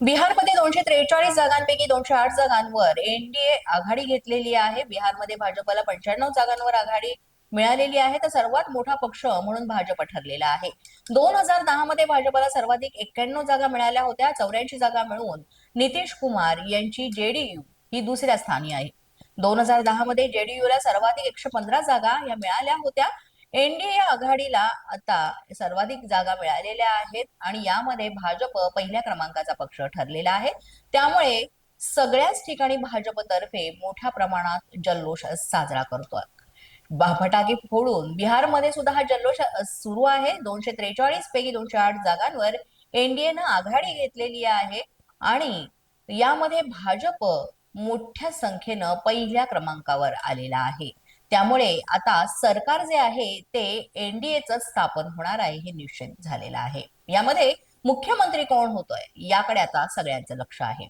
पैकी दोनशे आठ जागांवर एनडीए आघाडी घेतलेली आहे. बिहारमध्ये भाजपला पंच्याण्णव जागांवर आघाडी मिळालेली आहे. तर सर्वात मोठा पक्ष म्हणून भाजप ठरलेला आहे. दोन हजार दहा मध्ये भाजपला सर्वाधिक एक्क्याण्णव जागा मिळाल्या होत्या. चौऱ्याऐंशी जागा मिळवून नितीश कुमार यांची जेडीयू ही दुसऱ्या स्थानी आहे. दोन हजार दहा मध्ये जेडीयूला सर्वाधिक एकशे पंधरा जागा या मिळाल्या होत्या. एनडीए आघाडीला आता सर्वाधिक जागा मिळालेल्या आहेत आणि यामध्ये भाजप पहिल्या क्रमांकाचा पक्ष ठरलेला आहे. त्यामुळे सगळ्याच ठिकाणी भाजपतर्फे मोठ्या प्रमाणात जल्लोष साजरा करतोय. बा- फटाके फोडून बिहारमध्ये सुद्धा हा जल्लोष सुरू आहे. दोनशे त्रेचाळीस पैकी दोनशे आठ जागांवर एनडीएनं आघाडी घेतलेली आहे आणि यामध्ये भाजप मोठ्या संख्येनं पहिल्या क्रमांकावर आलेला आहे. त्यामुळे आता सरकार जे आहे ते एनडीएचं स्थापन होणार आहे हे निश्चित झालेलं आहे. यामध्ये मुख्यमंत्री कोण होतोय याकडे आता सगळ्यांचं लक्ष आहे.